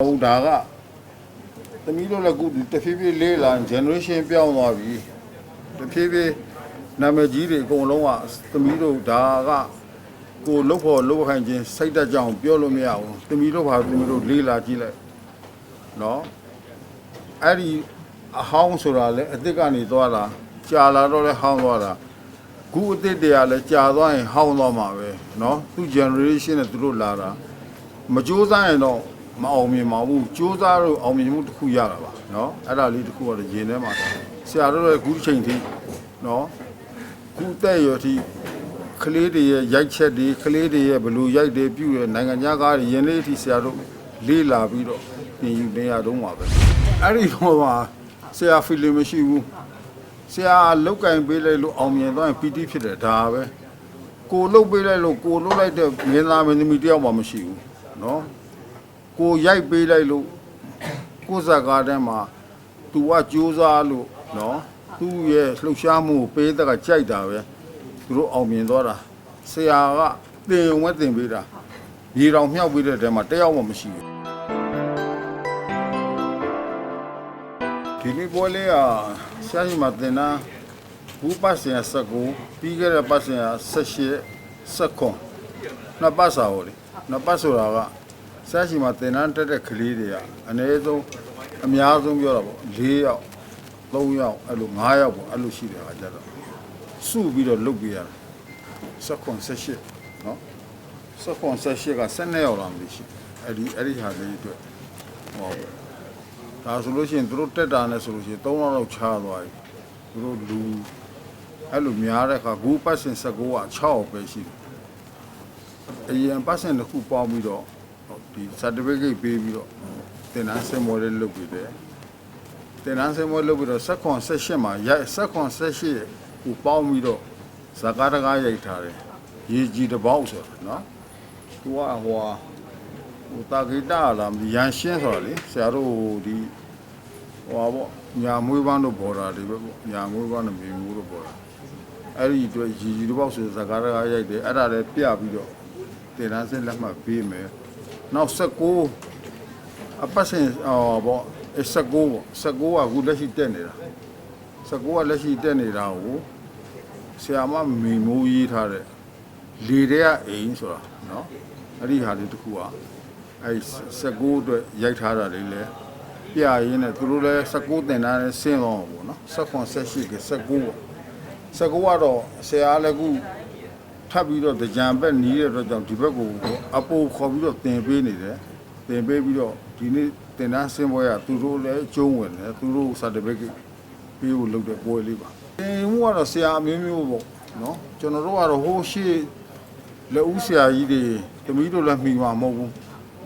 ဟုတ်ဒါကသမီးတို့လည်းအခုဒီတဖြည်းဖြည်းလေးလာ generation ပြောင်းသွားပြီတဖြည်းဖြည်းနာမည်ကြီးတွေအကုန်လုံးကသမီးတို့ဒါကကိုလုတ်ဖို့လုတ်ခိုင်းခြင်းစိတ်တက်ကြအောင်ပြောလို့မရဘူးသမီးတို့ဘာသမီးတို့လေးလာကြည့်လိုက်နော်အဲ့ဒီအဟောင်းဆိုတာလေအစ်စ်ကနေသွားတာကြာလာတော့လေဟောင်းသွားတာခုအစ်စ်တွေကလည်းကြာသွားရင်ဟောင်းသွားမှာပဲနော်သူ generation နဲ့သူတို့လာတာမကြိုးစားရင်တော့ မအောင်မြင်ပါဘူးကြိုးစားလို့အောင်မြင်မှုတစ်ခုရတာပါเนาะအဲ့ဒါလေးတစ်ခုကတော့ရင်ထဲမှာဆရာတို့လည်းအခုတစ်ချိန်ထိเนาะခုတဲ့ရထိကလေးတွေရဲ့ရိုက်ချက်တွေကလေးတွေရဲ့ဘယ်လိုရိုက်တယ်ပြုတယ်နိုင်ငံခြားကားတွေယင်းလေးအထိဆရာတို့လေးလာပြီးတော့ပြင်ယူနေရတော့မှာပဲအဲ့ဒီတော့မှာဆရာဖီလင်မရှိဘူးဆရာလောက်ကင်ပေးလိုက်လို့အောင်မြင်သွားရင်ပီတိဖြစ်တယ်ဒါပဲကိုလုတ်ပေးလိုက်လို့ကိုလုတ်လိုက်တဲ့မင်းသားမင်းသမီးတယောက်မှမရှိဘူးเนาะ ကိုရိုက်ပေးလိုက်လို့ကိုယ်စကားတန်းမှာ तू ကကြိုးစားလို့နော်သူ့ရဲ့လှုပ်ရှားမှုကိုပေးတဲ့ကကြိုက်တာပဲသူတို့အောင်မြင်သွားတာဆရာကတင်ဝဲတင်ပေးတာရေတော်မြောက်ပေးတဲ့တဲမှာတယောက်မှမရှိဘူးဒီနေ့ပွဲလေးကဆရာကြီးမတင်တာဘူးပတ်စင်19ပြီးခဲ့တဲ့ပတ်စင်18 19နှစ်ပတ်စာဟောလေနှစ်ပတ်ဆိုတာက ဆက်ရှိမှာတင်တန်းတက်တဲ့ကလေးတွေကအနည်းဆုံးအများဆုံးပြောတာပေါ့၄ယောက်၃ယောက်အဲ့လို၅ယောက်ပေါ့အဲ့လိုရှိတယ်ခါကြတော့စုပြီးတော့လုတ်ပြရတာဆက်ခွန်ဆက်ရှိနော်ဆက်ခွန်ဆက်ရှိက12ယောက်လာမလို့ရှိအဲ့ဒီအဲ့ဒီဟာလေးအတွက်ဟောဒါဆိုလို့ရှိရင်သူတို့တက်တာနဲ့ဆိုလို့ရှိရင်3လောက်ချားသွားပြီသူတို့လူအဲ့လိုများတဲ့အခါဂူပတ်စင်19က6ပဲရှိတယ်အရင်ပတ်စင်တစ်ခုပေါင်းပြီးတော့ ဒီ certificate ပေးပြီးတော့တင်နန်းစင်မော်လေးလုပ်ပြီးတယ်တင်နန်းစင်မော်လုပ်ပြီးတော့ဆက်ခွန်ဆက်ရှစ်မှာရိုက်ဆက်ခွန်ဆက်ရှစ်ကိုပေါင်းပြီးတော့ဇကာတကားရိုက်ထားတယ်ရေကြီးတစ်ပေါက်ဆိုတာနော်သူကဟိုဟာဟိုတာဂီတာလားမသိရန်ရှင်းဆိုတာလေဆရာတို့ဒီဟိုဟာပေါ့ညာမွေးပန်းတို့ပေါ်တာတွေပဲပေါ့ညာမွေးပန်းတို့မြေမူးတို့ပေါ်တာအဲ့ဒီအတွက်ရေကြီးတစ်ပေါက်ဆိုဇကာတကားရိုက်တယ်အဲ့ဒါလည်းပြပြီးတော့တင်နန်းစင်လက်မှတ်ပေးမယ် နောက်19အပတ်စဉ်ဟောပေါ့အဲ19ပေါ့19ကအခုလက်ရှိတက်နေတာ19ကလက်ရှိတက်နေတာကိုဆရာမမေမိုးရေးထားတဲ့လေတဲ့အိမ်ဆိုတာเนาะအဲ့ဒီဟာလေးတစ်ခုကအဲ19အတွက်ရိုက်ထားတာလေးလဲပြရင်းနဲ့သူတို့လဲ19တင်တာနဲ့ဆင်းတော့ပေါ့เนาะ19 18က19ပေါ့19ကတော့ဆရာလည်းအခု ထပ်ပြီးတော့ကြံဘက်နီးတဲ့အတွက်ကြောင့်ဒီဘက်ကိုအပိုခေါ်ပြီးတော့တင်ပေးနေတယ်တင်ပေးပြီးတော့ဒီနေ့တင်တန်းဆင်းပွဲရသူတို့လည်းကျုံးဝင်တယ်သူတို့ certificate ပေးဖို့လုပ်တဲ့ပွဲလေးပါတင်မှုကတော့ဆရာအမျိုးမျိုးပေါ့နော်ကျွန်တော်တို့ကတော့ဟိုးရှိလက်ဦးဆရာကြီးတွေတမီးတို့လည်းမှီမှာမဟုတ်ဘူး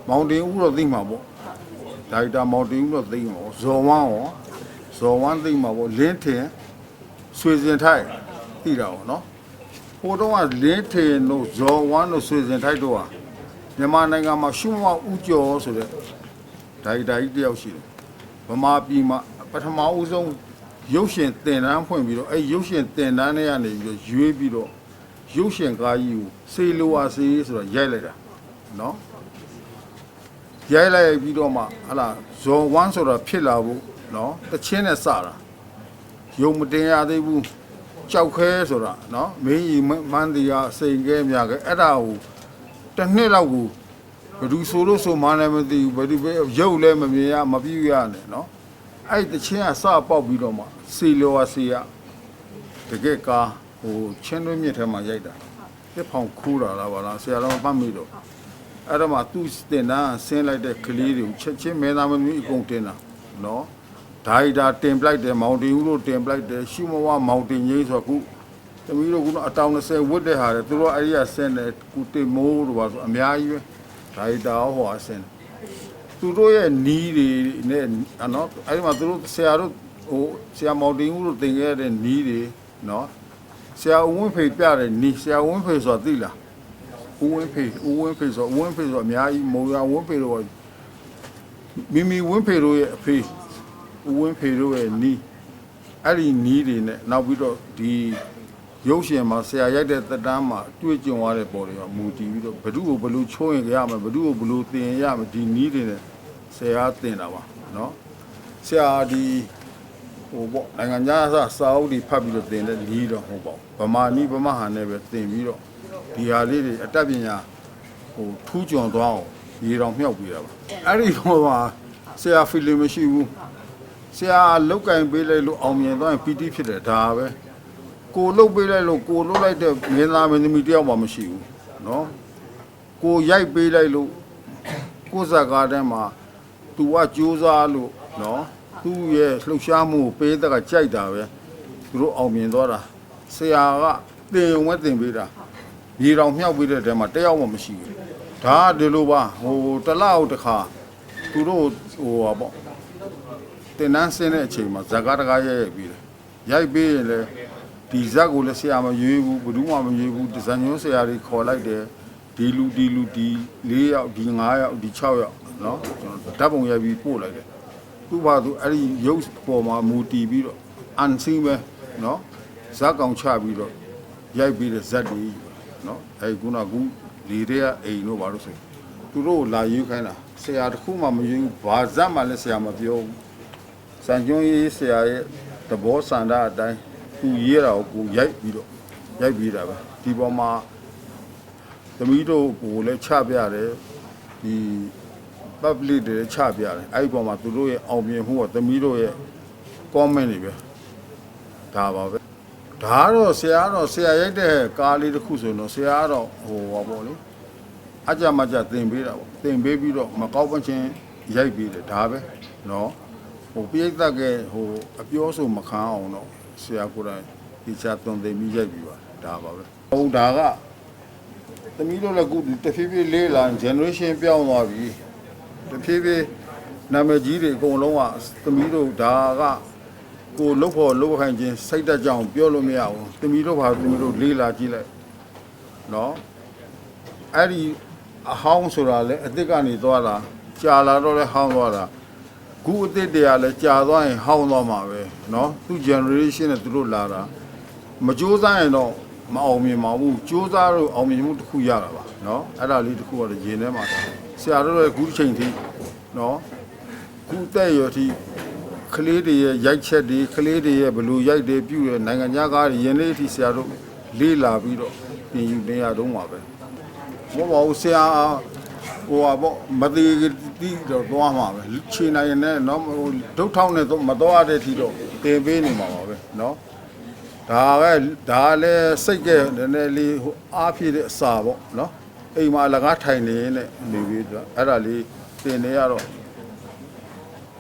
မောင်တင်ဦးတော့သိမှာပေါ့ဒါရိုက်တာမောင်တင်ဦးတော့သိမှာပေါ့ဇော်ဝမ်းရောဇော်ဝမ်းသိမှာပေါ့လင်းထင်ဆွေစင်ထိုက်သိတာပေါ့နော် ဟိုတော့ကလင်းထေတို့ဇော်ဝမ်းတို့ဆွေစဉ်ထိုက်တို့ဟာမြန်မာနိုင်ငံမှာရှုမောက်ဥကျော်ဆိုတဲ့ဒိုင်တာကြီးတယောက်ရှိတယ်ဗမာပြည်မှာပထမဦးဆုံးရုပ်ရှင်တင်တန်းဖွင့်ပြီးတော့အဲရုပ်ရှင်တင်တန်းထဲကနေပြီးတော့ရွေးပြီးတော့ရုပ်ရှင်ကားကြီးကိုစေလိုဝါစေးဆိုတော့ရိုက်လိုက်တာနော်ရိုက်လိုက်ပြီးတော့မှဟလာဇော်ဝမ်းဆိုတော့ဖြစ်လာဖို့နော်တချင်းနဲ့စတာယုံမတင်ရသေးဘူး ကြောက်ခဲဆိုတာနော်မင်းကြီးမန်းတီကစိန်ကဲမြကဲအဲ့ဒါကိုတစ်နှစ်လောက်ကိုဘယ်သူဆိုလို့ဆိုမှလည်းမသိဘူးဘယ်သူပဲရုပ်လည်းမမြင်ရမပြည့်ရနဲ့နော်အဲ့တချင်းကစပေါက်ပြီးတော့မှစီလောစီရတကယ်ကာဟိုချင်းတွင်းမြစ်ထဲမှာရိုက်တာတစ်ဖောင်ခူးတာလားဗလားဆရာတော်ပတ်မိတော့အဲ့တော့မှသူ့တင်တန်းဆင်းလိုက်တဲ့ကလေးတွေကိုချက်ချင်းမဲသားမမျိုးအကုန်တင်တာနော် ဒိုင်တာတင်ပလိုက်တယ်မောင်တင်ဦးတို့တင်ပလိုက်တယ်ရှုမဝမောင်တင်ကြီးဆိုတော့ခုတမီးတို့ကတော့အတောင်20ဝတ်တဲ့ဟာတွေသူတို့အဲ့ဒီကဆင်းတယ်ကုတင်မိုးတို့ပါဆိုအများကြီးပဲဒိုင်တာဟောဆင်းသူတို့ရဲ့နီးတွေနဲ့နော်အဲ့ဒီမှာသူတို့ဆရာတို့ဟိုဆရာမောင်တင်ဦးတို့တင်ခဲ့တဲ့နီးတွေနော်ဆရာဦးဝင်းဖေပြတဲ့နီးဆရာဦးဝင်းဖေဆိုတော့သိလားဦးဝင်းဖေဦးဝင်းဖေဆိုဦးဝင်းဖေဆိုအများကြီးမုံရဝင်းဖေတို့မိမိဝင်းဖေတို့ရဲ့အဖေ ဦးဝင်းဖေတို့ရဲ့နီးအဲ့ဒီနီးတွေနဲ့နောက်ပြီးတော့ဒီရုပ်ရှင်မှာဆရာရိုက်တဲ့သက်တမ်းမှာတွေ့ကြုံရတဲ့ပေါ်တွေကမူတည်ပြီးတော့ဘ누구ကိုဘယ်လိုချိုးရင်ရမယ်ဘ누구ကိုဘယ်လိုသင်ရင်ရမယ်ဒီနီးတွေနဲ့ ဆရာတင်တာပါနော်ဆရာဒီဟိုပေါ့နိုင်ငံခြားစာစာအုပ်တွေဖတ်ပြီးတော့တင်တဲ့လီးတော့ဟုတ်ပေါ့ဗမာနီးဗမာဟန်နဲ့ပဲတင်ပြီးတော့ဒီဟာလေးတွေအတတ်ပညာဟိုထူးချွန်သွားအောင်ရေတော်မြောက်ပြီးတာပါအဲ့ဒီဟိုမှာဆရာဖီလင်မရှိဘူး ဆရာလောက်ကင်ပေးလိုက်လို့အောင်မြင်သွားရင်ပီတိဖြစ်တယ်ဒါပဲကိုလုတ်ပေးလိုက်လို့ကိုလုတ်လိုက်တဲ့မင်းသားမင်းသမီးတယောက်မှမရှိဘူးနော်ကိုရိုက်ပေးလိုက်လို့ကိုယ်စကားတည်းမှာ तू ကကြိုးစားလို့နော်သူ့ရဲ့လှုပ်ရှားမှုကိုပေးတဲ့ကကြိုက်တာပဲသူတို့အောင်မြင်သွားတာဆရာကတင်ဝဲတင်ပေးတာရေတောင်မြောက်ပေးတဲ့တဲမှာတယောက်မှမရှိဘူးဒါကဒီလိုပါဟိုတစ်လောက်တစ်ခါသူတို့ဟိုပါပေါ့ တင်နန်းစင်းတဲ့အချိန်မှာဇကာတကားရိုက်ရိုက်ပြီးတယ်ရိုက်ပြီးရင်လေဒီဇက်ကိုလည်းဆရာမရွေးဘူးဘယ်သူမှမရွေးဘူးဒီဇန်ညွှန်းဆရာတွေခေါ်လိုက်တယ် ဒီလူဒီလူဒီ၄ယောက်ဒီ၅ယောက်ဒီ6ယောက်เนาะကျွန်တော်ဓာတ်ပုံရိုက်ပြီးပို့လိုက်တယ်သူ့ဘာသူအဲ့ဒီရုပ်ပေါ်မှာမူတည်ပြီးတော့အန်စင်းပဲเนาะဇက်ကောင်ချပြီးတော့ရိုက်ပြီးတဲ့ဇက်တွေเนาะအဲ့ခုနကလေတဲ့အိမ်တို့ဘာလို့ဆိုသူတို့ကိုလာယူခိုင်းတာဆရာတခုမှမယူဘူးဘာဇက်မှလည်းဆရာမပြောဘူး စံကျွန်းရေးဆရာရဲ့သဘောစန္ဒအတိုင်းသူရေးတာကိုကိုရိုက်ပြီးတော့ရိုက်ပြီးတာပဲဒီပေါ်မှာ သမီးတို့ကိုလည်းချပြတယ်ဒီ public တွေလည်းချပြတယ်အဲ့ဒီပေါ်မှာသူတို့ရဲ့အောင်မြင်မှုကသမီးတို့ရဲ့ comment တွေပဲဒါပါပဲဒါကတော့ဆရာကတော့ဆရာရိုက်တဲ့ကားလေးတစ်ခုဆိုရင်တော့ဆရာကတော့ဟိုပါပေါ့လေအကြမကြသင်ပေးတာပေါ့သင်ပေးပြီးတော့မကောက်ပချင်းရိုက်ပေးတယ်ဒါပဲเนาะ ဟိုပြိဿကဲဟိုအပြောဆိုမခံအောင်တော့ဆရာကိုယ်တိုင်ဒီချသွန်သင်ပြီးရိုက်ပြီးပါဒါပါပဲဟိုဒါကသမီးတို့လည်းအခုတဖြည်းဖြည်းလေးလာ generation ပြောင်းသွားပြီတဖြည်းဖြည်းနာမည်ကြီးတွေအကုန်လုံးကသမီးတို့ဒါကကိုလုတ်ဖို့လုတ်ခိုင်းခြင်းစိတ်တက်ကြောင်ပြောလို့မရဘူးသမီးတို့ဘာသမီးတို့လေးလာကြည့်လိုက်နော်အဲ့ဒီအဟောင်းဆိုတာလေအစ်စ်ကနေသွားတာကြာလာတော့လေဟောင်းသွားတာ ခုအစ်စ်တွေကလည်းကြာသွားရင်ဟောင်းသွားမှာပဲနော်သူ generation နဲ့သူတို့လာတာ မကြိုးစားရင်တော့မအောင်မြင်ပါဘူးကြိုးစားလို့အောင်မြင်မှုတစ်ခုရတာပါเนาะအဲ့ဒါလေးတစ်ခုကတော့ရင်ထဲမှာတာဆရာတို့ရဲ့ခုတစ်ချိန်ထိเนาะခုတဲ့ရထိကလေးတွေရဲ့ရိုက်ချက်တွေကလေးတွေရဲ့ဘယ်လူရိုက်တယ်ပြုတယ်နိုင်ငံခြားကားတွေယင်းလေးအထိဆရာတို့လေးလာပြီးတော့ပြင်ယူနေရတော့မှာပဲမဟုတ်ပါဘူးဆရာ ဟိုပါပေါ့မသေးတိတော့သွားမှာပဲခြေနိုင်ရင်လည်းเนาะဟိုဒုတ်ထောင်းနဲ့တော့မသွားတဲ့အထိတော့တင်ပေးနေမှာပါပဲเนาะ ဒါပဲဒါလည်းစိတ်ကဲနည်းနည်းလေးဟိုအားဖြည့်တဲ့အစာပေါ့နော်အိမ်မှာလကားထိုင်နေနေနေပြီးတော့အဲ့ဒါလေးတင်နေရတော့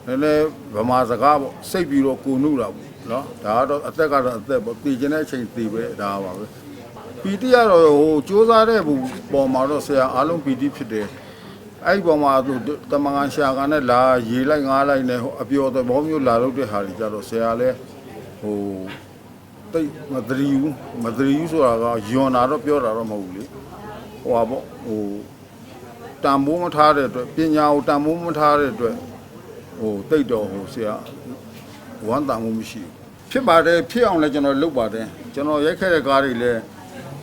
နည်းနည်းဗမာစကားပေါ့စိတ်ပြီးတော့ကိုနုတာပေါ့နော်ဒါကတော့အသက်ကတော့အသက်ပေါ့တည်ခြင်းတဲ့အချိန်တည်ပဲဒါပါပဲ ပီတိကတော့ဟိုစူးစားတဲ့ဘူပေါ်မှာတော့ဆရာအားလုံးပီတိဖြစ်တယ်အဲ့ဒီပေါ်မှာသူတမန်ကန်ရှာကန်နဲ့လာရေလိုက်ငားလိုက်နဲ့ဟိုအပျော်သဘောမျိုးလာလို့တဲ့ဟာတွေကြတော့ဆရာလည်းဟိုတိတ်မသတိဘူးမသတိဘူးဆိုတာကယွန်တာတော့ပြောတာတော့မဟုတ်ဘူးလေဟိုပါပေါ့ဟိုတန်ဖိုးမထားတဲ့အတွက်ပညာကိုတန်ဖိုးမထားတဲ့အတွက်ဟိုတိတ်တော်ဟိုဆရာဝမ်းတန်မှုမရှိဘူးဖြစ်ပါတယ်ဖြစ်အောင်လည်းကျွန်တော်လုပ်ပါတယ်ကျွန်တော်ရိုက်ခဲ့တဲ့ကားတွေလည်း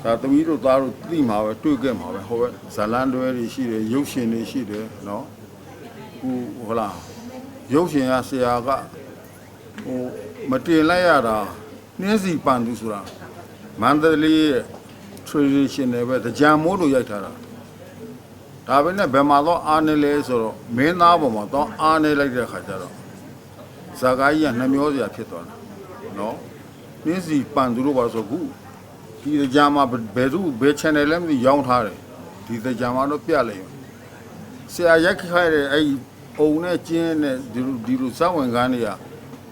ဒါသမီးတို့သားတို့သိမှာပဲတွေ့ခဲ့မှာပဲဟိုပဲဇလန်တွဲတွေရှိတယ်ရုပ်ရှင်တွေရှိတယ်နော်ဟိုဟလာရုပ်ရှင်ကဆရာကဟိုမတင်လိုက်ရတာနှင်းစီပန်သူဆိုတာမန္တလေးရဲ့ traditional ပဲကြံမိုးလိုရိုက်ထားတာဒါပဲနဲ့ဘယ်မှာတော့အားနေလဲဆိုတော့မင်းသားပေါ်မှာတော့အားနေလိုက်တဲ့ခါကျတော့ဇာကာကြီးကနှမျောစရာဖြစ်သွားတာနော်နှင်းစီပန်သူတို့ပါဆိုခု ဒီကြံမှာဘယ်သူဘယ် channel လဲမသိရောင်းထားတယ်ဒီကြံမှာတော့ပြလိုက်ရင်ဆရာရိုက်ခိုင်းတဲ့အဲ့ဒီအုံနဲ့ကျင်းနဲ့ဒီလိုဒီလိုစက်ဝင်ကန်းတွေက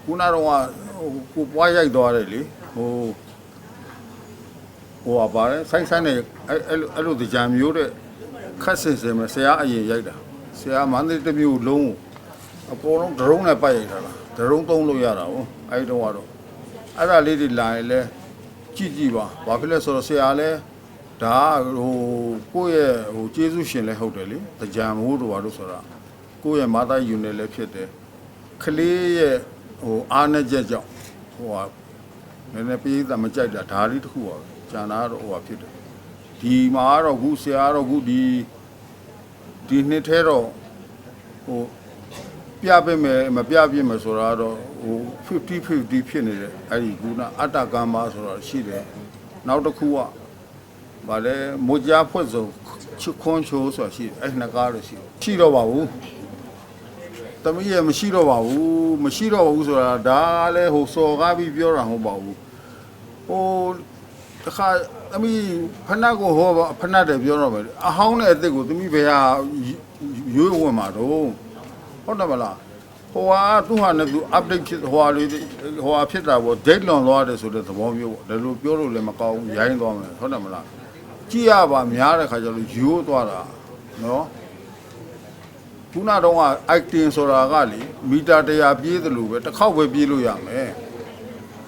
ခုနတော့ကဟိုကိုပွားရိုက်သွားတယ်လေဟိုဟိုပါပါတယ်ဆိုင်းဆိုင်းနဲ့အဲ့အဲ့လိုအဲ့လိုကြံမျိုးတဲ့ခက်စင်စင်မဲ့ဆရာအရင်ရိုက်တာဆရာမန္တလေးတစ်မျိုးလုံးအပေါ်လုံးဒရုန်းနဲ့ပတ်ရိုက်တာလားဒရုန်းသုံးလို့ရတာဟုတ်အဲ့ဒီတော့ကတော့အဲ့ဒါလေးတွေလာရင်လဲ ကြည့်ကြည့်ပါဘာဖြစ်လဲဆိုတော့ဆရာလဲဒါဟိုကိုယ့်ရဲ့ဟိုကျေးဇူးရှင်လဲဟုတ်တယ်လေကြံမိုးတို့ပါလို့ဆိုတာကိုယ့်ရဲ့မာသားယူနေလဲဖြစ်တယ်ကလေးရဲ့ဟိုအားနဲ့ချက်ကြောင့်ဟိုဟာနည်းနည်းပြေးတာမကြိုက်တာဒါလေးတစ်ခုပါပဲကျန်တာကတော့ဟိုဟာဖြစ်တယ်ဒီမှာကတော့ခုဆရာကတော့ခုဒီဒီနှစ်ထဲတော့ဟိုပြပေးမယ်မပြပေးမယ်ဆိုတာတော့ ဟို50 50ဖြစ်နေတယ်အဲ့ဒီကုနာအတ္တကမ္မဆိုတာရှိတယ်နောက်တစ်ခုကဗာလဲမူကြားဖွက်စုံချစ်ခွန်ချိုးဆိုတာရှိတယ်အဲ့နှစ်ကားလို့ရှိတယ်ရှိတော့ပါဘူးတမီးရမရှိတော့ပါဘူးမရှိတော့ပါဘူးဆိုတာဒါလည်းဟိုစော်ကားပြီးပြောတာမဟုတ်ပါဘူးဟိုတခါသမီးဖဏတ်ကိုဟောပါဖဏတ်တယ်ပြောတော့မယ်အဟောင်းနဲ့အစ်စ်ကိုသမီးဘယ်ဟာရွေးဝင်မှာတော့ဟုတ်တယ်မလား ဟိုဟာသူ့ဟာနဲ့သူ update ဖြစ်ဟိုဟာလေးဟိုဟာဖြစ်တာပေါ့ date လွန်သွားတယ်ဆိုတဲ့သဘောမျိုးပေါ့ဒါလိုပြောလို့လည်းမကောင်းဘူးရိုင်းသွားမယ်ဟုတ်တယ်မလားကြည့်ရပါများတဲ့ခါကျတော့ယူသွားတာနော်ခုနတော့က acting ဆိုတာကလေမီတာ100ပြေးသလိုပဲတစ်ခေါက်ပဲပြေးလို့ရမယ်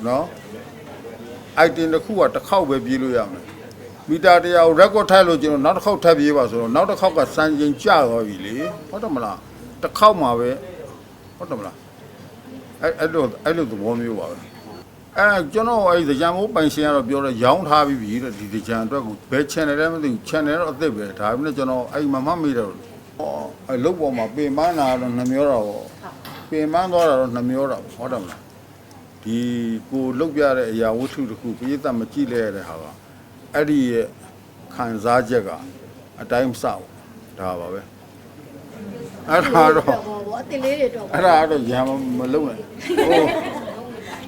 နော် item တစ်ခုကတစ်ခေါက်ပဲပြေးလို့ရမယ်မီတာတရားကို record ထိုက်လို့ကျွန်တော်နောက်တစ်ခေါက်ထပ်ပြေးပါဆိုတော့နောက်တစ်ခေါက်ကစံချိန်ကျသွားပြီလေဟုတ်တယ်မလားတစ်ခေါက်မှာပဲ ဟုတ်တယ်မလားအဲ့အဲ့လိုအဲ့လိုသဘောမျိုးပါပဲအဲကျွန်တော်အဲ့ဒီကြံမိုးပိုင်ရှင်ကတော့ပြောတယ်ရောင်းထားပြီးပြီတဲ့ဒီကြံအတွက်ကိုဘယ် channel လဲမသိဘူး channel တော့အသစ်ပဲဒါပေမဲ့ကျွန်တော်အဲ့မမမေးတော့ဟောအဲ့လုတ်ပေါ်မှာပင်ပန်းတာတော့နှမျောတာပေါ့ပင်ပန်းသွားတာတော့နှမျောတာပေါ့ဟုတ်တယ်မလားဒီကိုလုတ်ပြတဲ့အရာဝတ္ထုတစ်ခုပြည့်တတ်မကြည့်လဲရတဲ့ဟာကအဲ့ဒီရဲ့ခံစားချက်က အတိုင်းမဆောက်ဒါပါပဲ အဲ့ဒါတော့ ဘောဘောအတင်လေးတွေတော့ အဲ့ဒါတော့ရံမလုံးနဲ့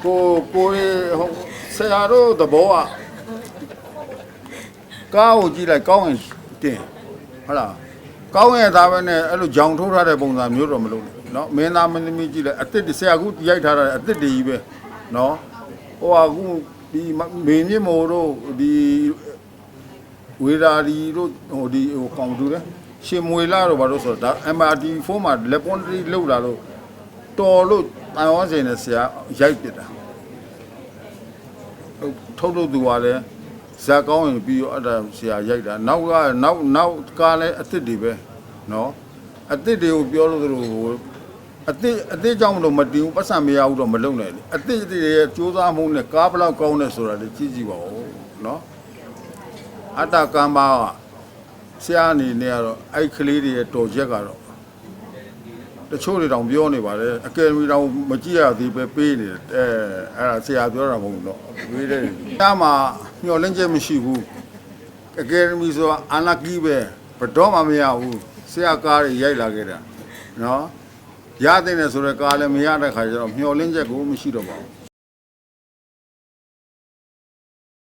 ဟိုကိုကိုရေဟိုဆရာတို့သဘောကကားကိုကြည့်လိုက်ကောင်းရင်တင်ဟုတ်လားကောင်းရင်ဒါပဲနဲ့အဲ့လိုကြောင်ထိုးထားတဲ့ပုံစံမျိုးတော့မလုပ်နဲ့เนาะမင်းသားမင်းသမီးကြည့်လိုက်အစ်စ်ဆရာကူရိုက်ထားတာအစ်စ်တည်းကြီးပဲเนาะဟိုဟာကူဒီမေမြင့်မို့တို့ဒီဝေရာဒီတို့ဟိုဒီဟိုကောင်တူတယ် ရှင်မွေလာတို့ဘာလို့ဆိုတော့ဒါ MRT4 မှာ laboratory လောက်လာလို့တော်လို့တန်ရောစင်နဲ့ဆရာရိုက်ပစ်တာထုတ်လို့သူကလည်းဇာကောင်းရင်ပြီးတော့အဲ့ဒါဆရာရိုက်တာနောက်ကနောက်နောက်ကလည်းအစ်စ်တွေပဲနော်အစ်စ်တွေကိုပြောလို့သူတို့အစ်စ်အစ်စ်ကြောင့်မလို့မတည်ဘူးပတ်စံမရဘူးတော့မလုံနိုင်လေအစ်စ်တွေရဲ့စူးစမ်းမှုနဲ့ကားဘလောက်ကောင်းလဲဆိုတာလေကြည့်ကြည့်ပါဦးနော်အတ္တကံပါက ဆရာအနေနဲ့ကတော့အဲ့ကလေးတွေရဲ့တော်ချက်ကတော့တချို့တွေတောင်ပြောနေပါတယ်အကယ်ဒမီတောင်မကြည့်ရသေးပဲပေးနေတယ်အဲအဲ့ဒါဆရာပြောတာမဟုတ်ဘူးတော့ပေးတယ်ဒါမှမျောလင့်ချက်မရှိဘူးအကယ်ဒမီဆိုတာအာနာကီပဲဘယ်တော့မှမရဘူးဆရာကားတွေရိုက်လာခဲ့တာနော်ရတဲ့နဲ့ဆိုတော့ကားလည်းမရတဲ့ခါကျတော့မျောလင့်ချက်ကိုမရှိတော့ပါဘူး